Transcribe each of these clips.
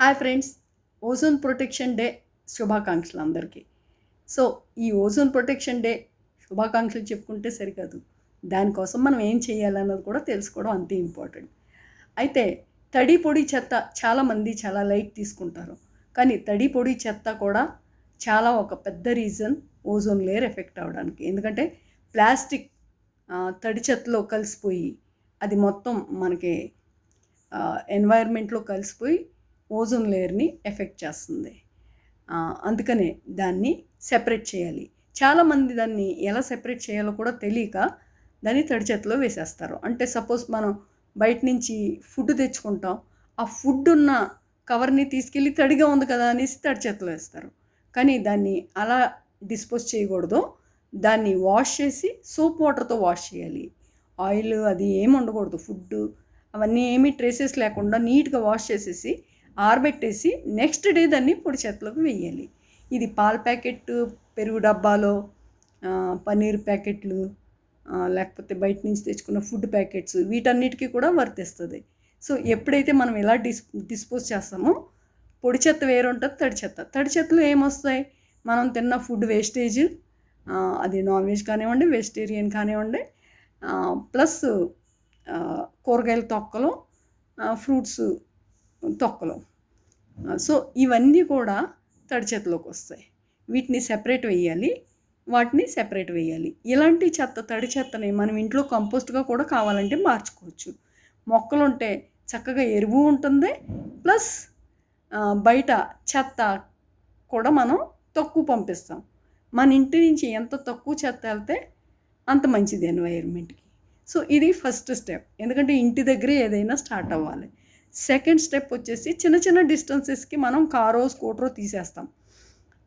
Hi friends ozone protection day శుభాకాంక్షలు అందరికీ. So ఈ ఓజోన్ ప్రొటెక్షన్ డే శుభాకాంక్షలు చెప్పుకుంటే సరికాదు. దానికోసం మనం ఏం చేయాలన్నది కూడా తెలుసుకోవడం అంతే ఇంపార్టెంట్. అయితే తడి పొడి చెత్త చాలామంది చాలా లైట్ తీసుకుంటారు. కానీ తడి పొడి చెత్త కూడా చాలా ఒక పెద్ద రీజన్ ఓజోన్ లేయర్ ఎఫెక్ట్ అవ్వడానికి ఎందుకంటే ప్లాస్టిక్ తడి చెత్తలో కలిసిపోయి అది మొత్తం మనకి ఎన్వైర్న్మెంట్లో కలిసిపోయి ఓజోన్ లేయర్ని ఎఫెక్ట్ చేస్తుంది. అందుకనే దాన్ని సెపరేట్ చేయాలి. చాలామంది దాన్ని ఎలా సెపరేట్ చేయాలో కూడా తెలియక దాన్ని తడి వేసేస్తారు. అంటే సపోజ్ మనం బయట నుంచి ఫుడ్ తెచ్చుకుంటాం. ఆ ఫుడ్ ఉన్న కవర్ని తీసుకెళ్ళి తడిగా ఉంది కదా అనేసి తడి వేస్తారు. కానీ దాన్ని అలా డిస్పోజ్ చేయకూడదు. దాన్ని వాష్ చేసి సోప్ వాటర్తో వాష్ చేయాలి. ఆయిల్ అది ఏమి ఉండకూడదు. ఫుడ్ అవన్నీ ఏమీ ట్రేసెస్ లేకుండా నీట్గా వాష్ చేసేసి ఆరబెట్టేసి నెక్స్ట్ డే దాన్ని పొడి చెత్తలోకి వేయాలి. ఇది పాల ప్యాకెట్ పెరుగు డబ్బాలో పన్నీర్ ప్యాకెట్లు లేకపోతే బయట నుంచి తెచ్చుకున్న ఫుడ్ ప్యాకెట్స్ వీటన్నిటికీ కూడా వర్తిస్తుంది. సో ఎప్పుడైతే మనం ఎలా డిస్ డిస్పోజ్ చేస్తామో పొడి చెత్త వేరు ఉంటుంది తడి చెత్త. తడి చెత్తలో ఏమొస్తాయి? మనం తిన్న ఫుడ్ వేస్టేజ్ అది నాన్ వెజ్ కానివ్వండి వెజిటేరియన్ కానివ్వండి ప్లస్ కూరగాయల తొక్కలు ఫ్రూట్స్ తొక్కలు. సో ఇవన్నీ కూడా తడి చెత్తలోకి వస్తాయి. వీటిని సెపరేట్ వేయాలి. వాటిని సెపరేట్ వేయాలి. ఇలాంటి చెత్త తడి చెత్తని మనం ఇంట్లో కంపోస్ట్గా కూడా కావాలంటే మార్చుకోవచ్చు. మొక్కలు ఉంటే చక్కగా ఎరువు ఉంటుంది. ప్లస్ బయట చెత్త కూడా మనం తక్కువ పంపిస్తాం. మన ఇంటి నుంచి ఎంత తక్కువ చెత్త వెళ్తే అంత మంచిది ఎన్వైర్న్మెంట్కి సో ఇది ఫస్ట్ స్టెప్ ఎందుకంటే ఇంటి దగ్గరే ఏదైనా స్టార్ట్ అవ్వాలి. సెకండ్ స్టెప్ వచ్చేసి చిన్న చిన్న డిస్టెన్సెస్కి మనం కారో స్కూటరో తీసేస్తాం.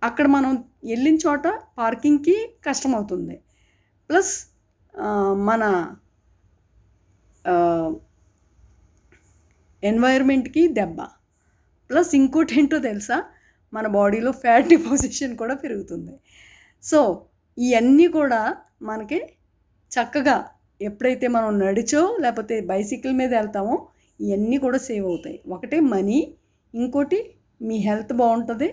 అక్కడ మనం వెళ్ళిన చోట పార్కింగ్కి కష్టం అవుతుంది ప్లస్ మన ఎన్వైర్మెంట్కి దెబ్బ. ప్లస్ ఇంకోటి ఏంటో తెలుసా? మన బాడీలో ఫ్యాట్ డిపాజిషన్ కూడా పెరుగుతుంది. సో ఇవన్నీ కూడా మనకి చక్కగా ఎప్పుడైతే మనం నడిచో లేకపోతే బైసికల్ మీద వెళ్తామో ఇవన్నీ కూడా సేవ్ అవుతాయి. ఒకటి మనీ ఇంకోటి మీ హెల్త్ బాగుంటుంది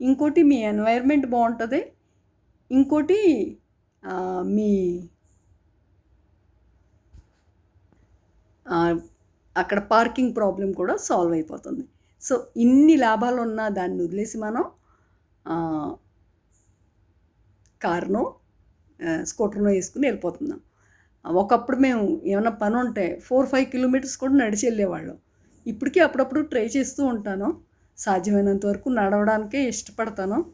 ఇంకోటి మీ ఎన్వైర్న్మెంట్ బాగుంటుంది ఇంకోటి మీ అక్కడ పార్కింగ్ ప్రాబ్లం కూడా సాల్వ్ అయిపోతుంది. సో ఇన్ని లాభాలు ఉన్న దాన్ని వదిలేసి మనం ఆ, కారును స్కూటర్ను వేసుకుని వెళ్ళిపోతున్నాం. ఒకప్పుడు మేము ఏమైనా పని ఉంటే ఫోర్ ఫైవ్ కిలోమీటర్స్ కూడా నడిచి వెళ్ళేవాళ్ళం. ఇప్పటికీ అప్పుడప్పుడు ట్రై చేస్తూ ఉంటాను. సాధ్యమైనంత వరకు నడవడానికే ఇష్టపడతాను.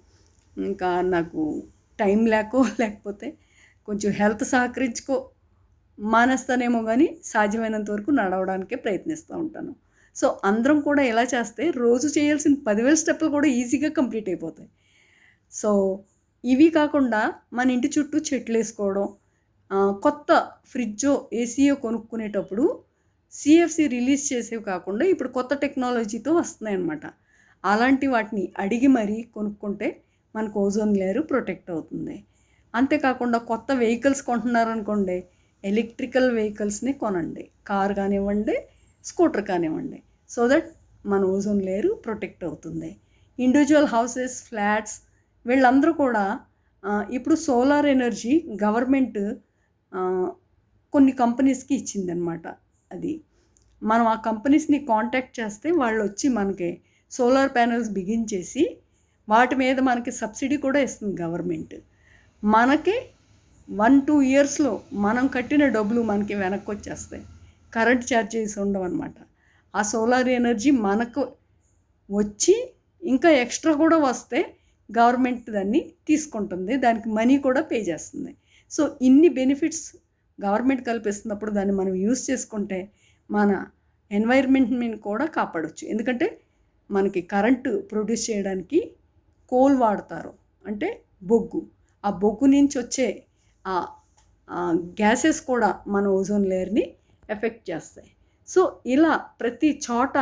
ఇంకా నాకు టైం లేకో లేకపోతే కొంచెం హెల్త్ సహకరించుకో మానేస్తానేమో కానీ సాధ్యమైనంత వరకు నడవడానికే ప్రయత్నిస్తూ ఉంటాను. సో అందరం కూడా ఎలా చేస్తే రోజు చేయాల్సిన పదివేల స్టెప్పులు కూడా ఈజీగా కంప్లీట్ అయిపోతాయి. సో ఇవి కాకుండా మన ఇంటి చుట్టూ చెట్లు వేసుకోవడం కొత్త ఫ్రిడ్జో ఏసీయో కొనుక్కునేటప్పుడు సిఎఫ్సి రిలీజ్ చేసేవి కాకుండా ఇప్పుడు కొత్త టెక్నాలజీతో వస్తున్నాయి అన్నమాట అలాంటి వాటిని అడిగి మరీ కొనుక్కుంటే మనకు ఓజోన్ లేయర్ ప్రొటెక్ట్ అవుతుంది. అంతేకాకుండా కొత్త వెహికల్స్ కొంటున్నారనుకోండి ఎలక్ట్రికల్ వెహికల్స్ని కొనండి కార్ కానివ్వండి స్కూటర్ కానివ్వండి సో దట్ మన ఓజోన్ లేయర్ ప్రొటెక్ట్ అవుతుంది. ఇండివిజువల్ హౌసెస్ ఫ్లాట్స్ వీళ్ళందరూ కూడా ఇప్పుడు సోలార్ ఎనర్జీ గవర్నమెంట్ కొన్ని కంపెనీస్కి ఇచ్చిందనమాట అది. మనం ఆ కంపెనీస్ని కాంటాక్ట్ చేస్తే వాళ్ళు వచ్చి మనకి సోలార్ ప్యానెల్స్ బిగించేసి వాటి మీద మనకి సబ్సిడీ కూడా ఇస్తుంది గవర్నమెంట్. మనకి వన్ టూ ఇయర్స్లో మనం కట్టిన డబ్బులు మనకి వెనక్కి వచ్చేస్తాయి కరెంట్ ఛార్జెస్ ఉండవన్నమాట. ఆ సోలార్ ఎనర్జీ మనకు వచ్చి ఇంకా ఎక్స్ట్రా కూడా వస్తే గవర్నమెంట్ దాన్ని తీసుకుంటుంది. దానికి మనీ కూడా పే చేస్తుంది. సో ఇన్ని బెనిఫిట్స్ గవర్నమెంట్ కల్పిస్తున్నప్పుడు దాన్ని మనం యూస్ చేసుకుంటే మన ఎన్వైర్న్మెంట్ని కూడా కాపాడొచ్చు. ఎందుకంటే మనకి కరెంటు ప్రొడ్యూస్ చేయడానికి కోల్ వాడతారు. అంటే బొగ్గు. ఆ బొగ్గు నుంచి వచ్చే ఆ గ్యాసెస్ కూడా మన ఓజోన్ లేయర్ని ఎఫెక్ట్ చేస్తాయి. సో ఇలా ప్రతి చోట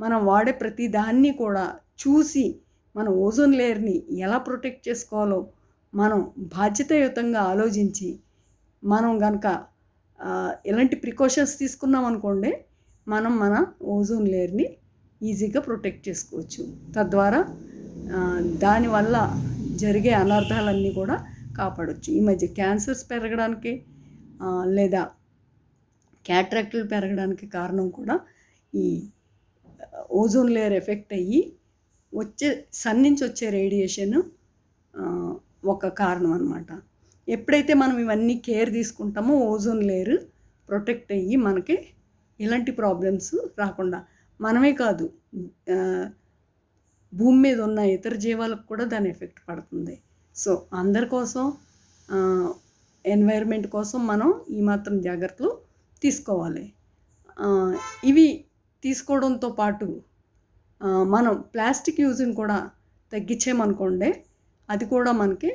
మనం వాడే ప్రతి దాన్ని కూడా చూసి మన ఓజోన్ లేయర్ని ఎలా ప్రొటెక్ట్ చేసుకోవాలో మనం బాధ్యతాయుతంగా ఆలోచించి మనం కనుక ఎలాంటి ప్రికాషన్స్ తీసుకున్నాం అనుకోండి మనం మన ఓజోన్ లేయర్ని ఈజీగా ప్రొటెక్ట్ చేసుకోవచ్చు. తద్వారా దానివల్ల జరిగే అనర్థాలన్నీ కూడా కాపాడవచ్చు ఈ మధ్య క్యాన్సర్స్ పెరగడానికి లేదా క్యాట్రాక్టులు పెరగడానికి కారణం కూడా ఈ ఓజోన్ లేయర్ ఎఫెక్ట్ అయ్యి వచ్చే సన్ నుంచి వచ్చే రేడియేషన్ ఒక కారణం అనమాట ఎప్పుడైతే మనం ఇవన్నీ కేర్ తీసుకుంటామో ఓజోన్ లేయర్ ప్రొటెక్ట్ అయ్యి మనకి ఇలాంటి ప్రాబ్లమ్స్ రాకుండా మనమే కాదు భూమి మీద ఉన్న ఇతర జీవాలకు కూడా దాని ఎఫెక్ట్ పడుతుంది. సో అందరి కోసం ఎన్వైర్న్మెంట్ కోసం మనం ఈ మాత్రం జాగ్రత్తలు తీసుకోవాలి. ఇవి తీసుకోవడంతో పాటు మనం ప్లాస్టిక్ యూజ్ని కూడా తగ్గించామనుకోండి అది కూడా మనకి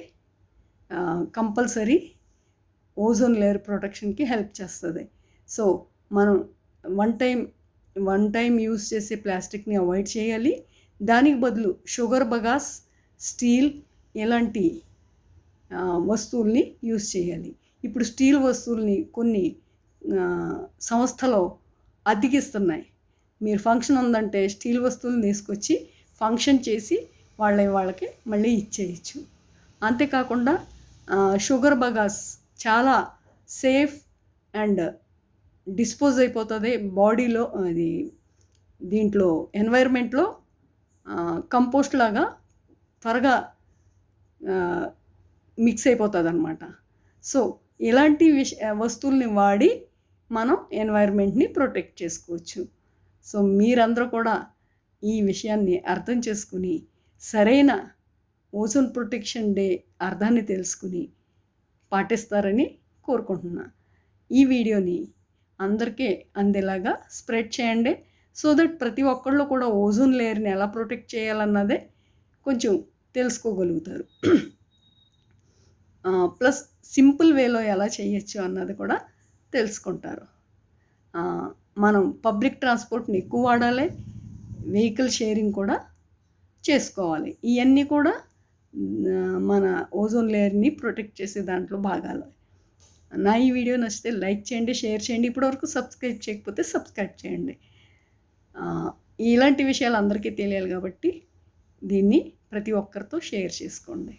కంపల్సరీ ఓజోన్ లేయర్ ప్రొటెక్షన్కి హెల్ప్ చేస్తుంది. సో మనం one time one time use చేసే ప్లాస్టిక్ని అవాయిడ్ చేయాలి. దానికి బదులు షుగర్ బగాస్ స్టీల్ ఇలాంటి వస్తువుల్ని యూస్ చేయాలి. ఇప్పుడు స్టీల్ వస్తువుల్ని కొన్ని సంస్థలో అద్దెకిస్తున్నాయి మీరు ఫంక్షన్ ఉందంటే స్టీల్ వస్తువులు తీసుకొచ్చి ఫంక్షన్ చేసి వాళ్ళ వాళ్ళకి మళ్ళీ ఇచ్చేయచ్చు. అంతేకాకుండా షుగర్ బగాస్ చాలా సేఫ్ అండ్ డిస్పోజ్ అయిపోతుంది బాడీలో అది దీంట్లో ఎన్వైర్మెంట్లో కంపోస్ట్ లాగా త్వరగా మిక్స్ అయిపోతుంది అనమాట సో ఇలాంటి విష వస్తువుల్ని వాడి మనం ఎన్వైర్మెంట్ని ప్రొటెక్ట్ చేసుకోవచ్చు. సో మీరందరూ కూడా ఈ విషయాన్ని అర్థం చేసుకుని సరైన ఓజోన్ ప్రొటెక్షన్ డే అర్థాన్ని తెలుసుకుని పాటిస్తారని కోరుకుంటున్నా. ఈ వీడియోని అందరికీ అందేలాగా స్ప్రెడ్ చేయండి. సో దట్ ప్రతి ఒక్కళ్ళు కూడా ఓజోన్ లేయర్ని ఎలా ప్రొటెక్ట్ చేయాలన్నదే కొంచెం తెలుసుకోగలుగుతారు. ప్లస్ సింపుల్ వేలో ఎలా చేయొచ్చు అన్నది కూడా తెలుసుకుంటారు. మనం పబ్లిక్ ట్రాన్స్పోర్ట్ని ఎక్కువ వాడాలి. వెహికల్ షేరింగ్ కూడా చేసుకోవాలి. ఇవన్నీ కూడా మన ఓజోన్ లేయర్ని ప్రొటెక్ట్ చేసే దాంట్లో భాగాలు. నా ఈ వీడియో నచ్చితే లైక్ చేయండి షేర్ చేయండి. ఇప్పటివరకు సబ్స్క్రైబ్ చేయకపోతే సబ్స్క్రైబ్ చేయండి. ఇలాంటి విషయాలు అందరికీ తెలియాలి కాబట్టి దీన్ని ప్రతి ఒక్కరితో షేర్ చేసుకోండి.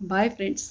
Bye friends.